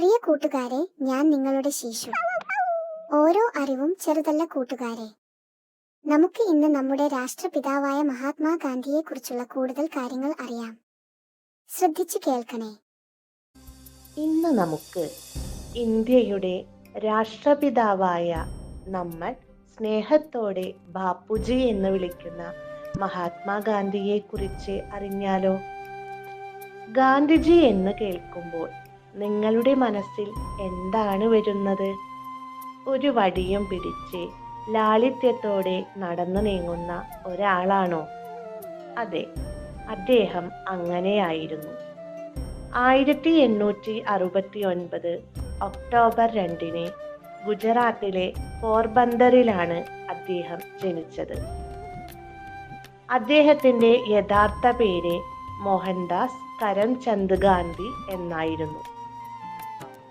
പ്രിയ കൂട്ടുകാരെ ഞാൻ നിങ്ങളുടെ ശീശു. ഓരോ അറിവും ചെറുതല്ല കൂട്ടുകാരെ. നമുക്ക് ഇന്ന് നമ്മുടെ രാഷ്ട്രപിതാവായ മഹാത്മാഗാന്ധിയെ കുറിച്ചുള്ള കൂടുതൽ കാര്യങ്ങൾ അറിയാം. ശ്രദ്ധിച്ചു കേൾക്കണേ. ഇന്ന് നമുക്ക് ഇന്ത്യയുടെ രാഷ്ട്രപിതാവായ നമ്മൾ സ്നേഹത്തോടെ ബാപ്പുജി എന്ന് വിളിക്കുന്ന മഹാത്മാഗാന്ധിയെ കുറിച്ച് അറിഞ്ഞാലോ? ഗാന്ധിജി എന്ന് കേൾക്കുമ്പോൾ നിങ്ങളുടെ മനസ്സിൽ എന്താണ് വരുന്നത്? ഒരു വടിയും പിടിച്ച് ലാളിത്യത്തോടെ നടന്നു നീങ്ങുന്ന ഒരാളാണോ? അതെ അദ്ദേഹം അങ്ങനെയായിരുന്നു. ആയിരത്തി എണ്ണൂറ്റി അറുപത്തി ഒൻപത് ഒക്ടോബർ രണ്ടിന് ഗുജറാത്തിലെ പോർബന്ദറിലാണ് അദ്ദേഹം ജനിച്ചത്. അദ്ദേഹത്തിന്റെ യഥാർത്ഥ പേര് മോഹൻദാസ് കരംചന്ദ് ഗാന്ധി എന്നായിരുന്നു.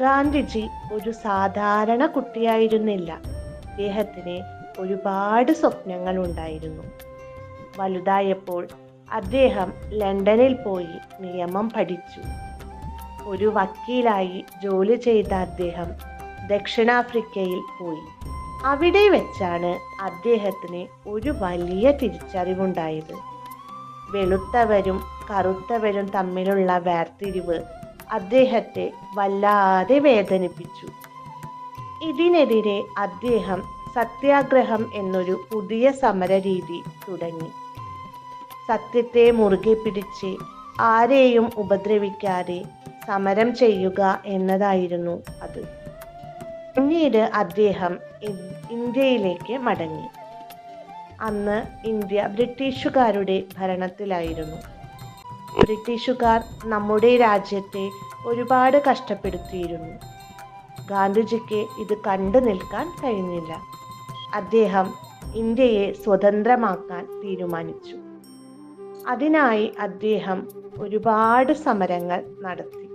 ഗാന്ധിജി ഒരു സാധാരണ കുട്ടിയായിരുന്നില്ല. അദ്ദേഹത്തിന് ഒരുപാട് സ്വപ്നങ്ങൾ ഉണ്ടായിരുന്നു വലുതായപ്പോൾ അദ്ദേഹം ലണ്ടനിൽ പോയി നിയമം പഠിച്ചു. ഒരു വക്കീലായി ജോലി ചെയ്ത അദ്ദേഹം ദക്ഷിണാഫ്രിക്കയിൽ പോയി. അവിടെ വെച്ചാണ് അദ്ദേഹത്തിന് ഒരു വലിയ തിരിച്ചറിവുണ്ടായത്. വെളുത്തവരും കറുത്തവരും തമ്മിലുള്ള വേർതിരിവ് അദ്ദേഹത്തെ വല്ലാതെ വേദനിപ്പിച്ചു. ഇതിനെതിരെ അദ്ദേഹം സത്യാഗ്രഹം എന്നൊരു പുതിയ സമരരീതി തുടങ്ങി. സത്യത്തെ മുറുകെ പിടിച്ച് ആരെയും ഉപദ്രവിക്കാതെ സമരം ചെയ്യുക എന്നതായിരുന്നു അത്. പിന്നീട് അദ്ദേഹം ഇന്ത്യയിലേക്ക് മടങ്ങി. അന്ന് ഇന്ത്യ ബ്രിട്ടീഷുകാരുടെ ഭരണത്തിലായിരുന്നു. ബ്രിട്ടീഷുകാർ നമ്മുടെ രാജ്യത്തെ ഒരുപാട് കഷ്ടപ്പെടുത്തിയിരുന്നു. ഗാന്ധിജിക്ക് ഇത് കണ്ടു നിൽക്കാൻ കഴിഞ്ഞില്ല. അദ്ദേഹം ഇന്ത്യയെ സ്വതന്ത്രമാക്കാൻ തീരുമാനിച്ചു. അതിനായി അദ്ദേഹം ഒരുപാട് സമരങ്ങൾ നടത്തി.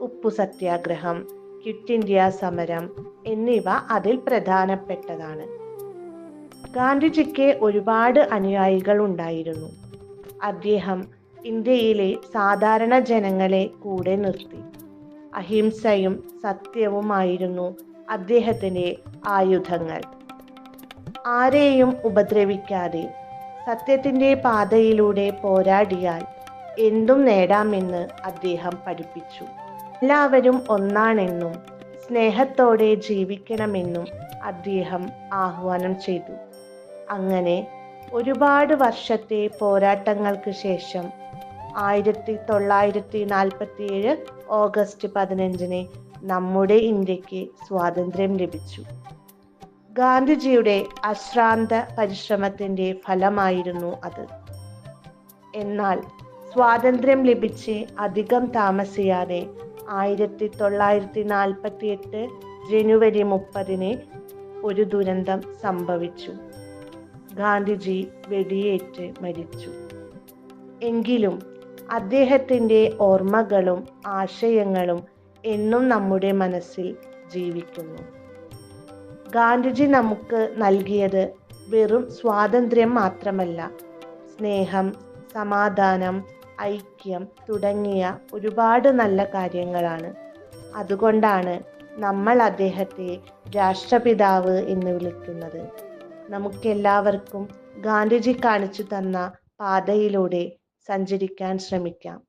ഉപ്പു സത്യാഗ്രഹം ക്വിറ്റ് ഇന്ത്യ സമരം എന്നിവ അതിൽ പ്രധാനപ്പെട്ടതാണ്. ഗാന്ധിജിക്ക് ഒരുപാട് അനുയായികൾ ഉണ്ടായിരുന്നു. അദ്ദേഹം ഇന്ത്യയിലെ സാധാരണ ജനങ്ങളെ കൂടെ നിർത്തി. അഹിംസയും സത്യവുമായിരുന്നു അദ്ദേഹത്തിന്റെ ആയുധങ്ങൾ. ആരെയും ഉപദ്രവിക്കാതെ സത്യത്തിന്റെ പാതയിലൂടെ പോരാടിയാൽ എന്തും നേടാമെന്ന് അദ്ദേഹം പഠിപ്പിച്ചു. എല്ലാവരും ഒന്നാണെന്നും സ്നേഹത്തോടെ ജീവിക്കണമെന്നും അദ്ദേഹം ആഹ്വാനം ചെയ്തു. അങ്ങനെ ഒരുപാട് വർഷത്തെ പോരാട്ടങ്ങൾക്ക് ശേഷം ആയിരത്തി തൊള്ളായിരത്തി നാൽപ്പത്തിയേഴ് ഓഗസ്റ്റ് പതിനഞ്ചിന് നമ്മുടെ ഇന്ത്യയ്ക്ക് സ്വാതന്ത്ര്യം ലഭിച്ചു. ഗാന്ധിജിയുടെ അശ്രാന്ത പരിശ്രമത്തിന്റെ ഫലമായിരുന്നു അത്. എന്നാൽ സ്വാതന്ത്ര്യം ലഭിച്ച് അധികം താമസിയാതെ ആയിരത്തി തൊള്ളായിരത്തി നാൽപ്പത്തി എട്ട് ജനുവരി മുപ്പതിന് ഒരു ദുരന്തം സംഭവിച്ചു. ഗാന്ധിജി വെടിയേറ്റ് മരിച്ചു. എങ്കിലും അദ്ദേഹത്തിന്റെ ഓർമ്മകളും ആശയങ്ങളും എന്നും നമ്മുടെ മനസ്സിൽ ജീവിക്കുന്നു. ഗാന്ധിജി നമുക്ക് നൽകിയത് വെറും സ്വാതന്ത്ര്യം മാത്രമല്ല. സ്നേഹം സമാധാനം ഐക്യം തുടങ്ങിയ ഒരുപാട് നല്ല കാര്യങ്ങളാണ്. അതുകൊണ്ടാണ് നമ്മൾ അദ്ദേഹത്തെ രാഷ്ട്രപിതാവ് എന്ന് വിളിക്കുന്നത്. നമുക്കെല്ലാവർക്കും ഗാന്ധിജി കാണിച്ചു തന്ന പാതയിലൂടെ സഞ്ചരിക്കാൻ ശ്രമിക്കാം.